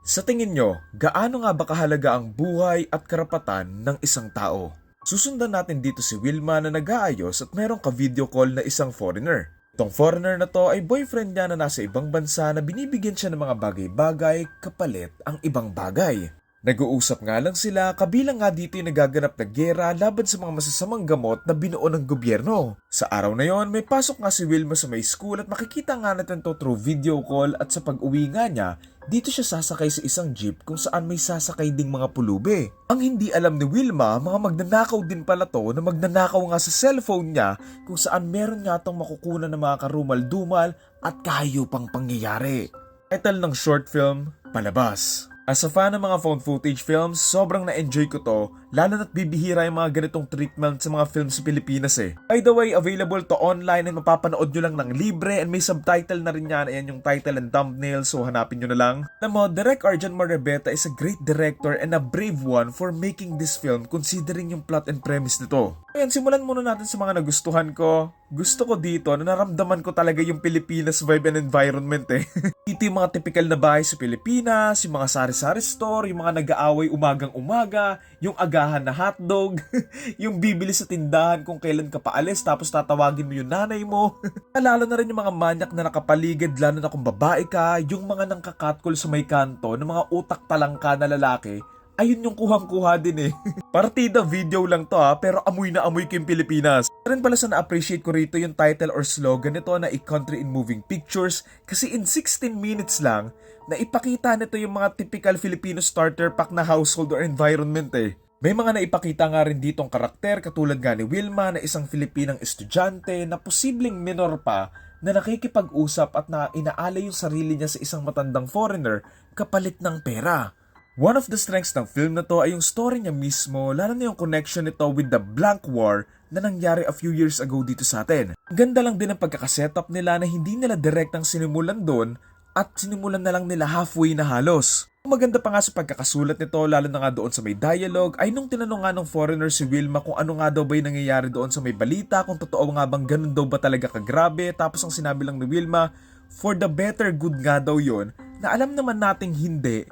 Sa tingin nyo, gaano nga ba kahalaga ang buhay at karapatan ng isang tao? Susundan natin dito si Wilma na nag-aayos at merong ka-video call na isang foreigner. Itong foreigner na to ay boyfriend niya na nasa ibang bansa na binibigyan siya ng mga bagay-bagay kapalit ang ibang bagay. Nag-uusap nga lang sila kabilang nga dito yung nagaganap na gera laban sa mga masasamang gamot na binuo ng gobyerno. Sa araw na yon, may pasok nga si Wilma sa may school at makikita nga natin to through video call at sa pag-uwi nga niya, dito siya sasakay sa isang jeep kung saan may sasakay ding mga pulube. Ang hindi alam ni Wilma, mga magnanakaw din pala to na magnanakaw nga sa cellphone niya kung saan meron nga tong makukunan ng mga karumal-dumal at kahayupang pangyayari. Title ng short film, Palabas. As a fan ng mga phone footage films, sobrang na-enjoy ko to, lalo na't bibihira yung mga ganitong treatment sa mga films sa Pilipinas eh. By the way, available to online and mapapanood nyo lang ng libre and may subtitle na rin yan. Ayan yung title and thumbnail, so hanapin nyo na lang. Alam mo, Direk Arjan Morebeta is a great director and a brave one for making this film considering yung plot and premise nito. Ayan, simulan muna natin sa mga nagustuhan ko. Gusto ko dito na naramdaman ko talaga yung Pilipinas vibe and environment eh. Dito yung mga typical na bahay sa Pilipinas, yung mga sari-sari store, yung mga nag-aaway umagang umaga, yung agahan na hotdog, yung bibili sa tindahan kung kailan ka paalis tapos tatawagin mo yung nanay mo. Lalo na rin yung mga manyak na nakapaligid lalo na kung babae ka, yung mga nangkakatkol sa may kanto ng mga utak talangka na lalaki, ayun yung kuhang-kuha din eh. Partida video lang to ha, pero amoy na amoy ko yung Pilipinas. Rin pala sa na-appreciate ko rito yung title or slogan nito na A Country in Moving Pictures kasi in 16 minutes lang, na ipakita nito yung mga typical Filipino starter pack na household or environment eh. May mga naipakita nga rin ditong karakter katulad nga ni Wilma na isang Filipinang estudyante na posibleng minor pa na nakikipag-usap at na inaalay yung sarili niya sa isang matandang foreigner kapalit ng pera. One of the strengths ng film na to ay yung story niya mismo, lalo na yung connection nito with the blank war na nangyari a few years ago dito sa atin. Ganda lang din ang pagkakasetup nila na hindi nila direktang sinimulan doon at sinimulan na lang nila halfway na halos. Maganda pa nga sa pagkakasulat nito lalo na nga doon sa may dialogue ay nung tinanong nga ng foreigner si Wilma kung ano nga daw ba yung nangyayari doon sa may balita kung totoo nga bang ganun daw ba talaga kagrabe tapos ang sinabi lang ni Wilma for the better good nga daw yon na alam naman nating hindi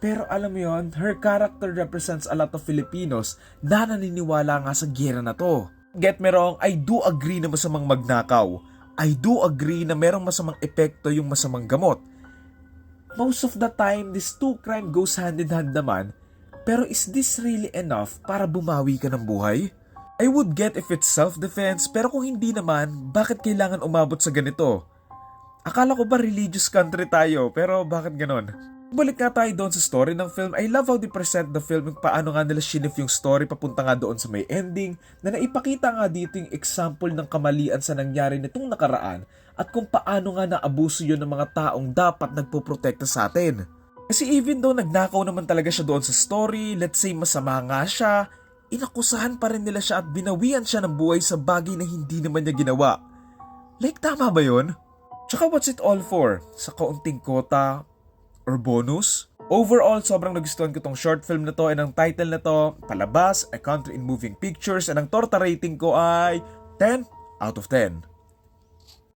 pero alam mo yon, her character represents a lot of Filipinos na naniniwala nga sa gera na to. Get me wrong, I do agree na masamang magnakaw. I do agree na merong masamang epekto yung masamang gamot. Most of the time, this two crime goes hand in hand naman. Pero is this really enough para bumawi ka ng buhay? I would get if it's self-defense pero kung hindi naman, bakit kailangan umabot sa ganito? Akala ko ba religious country tayo pero bakit ganon? Balik nga tayo doon sa story ng film. I love how they present the film yung paano nga nila shinif yung story papunta nga doon sa may ending na naipakita nga dito yung example ng kamalian sa nangyari nitong nakaraan at kung paano nga naabuso yun ng mga taong dapat nagpoprotekta sa atin. Kasi even though nagnakaw naman talaga siya doon sa story, let's say masama nga siya, inakusahan pa rin nila siya at binawian siya ng buhay sa bagay na hindi naman niya ginawa. Like tama ba yun? Tsaka what's it all for? Sa kaunting kota or bonus? Overall, sobrang nagustuhan ko tong short film na to and ang title na to, Palabas, A Country in Moving Pictures and ang torta rating ko ay 10 out of 10.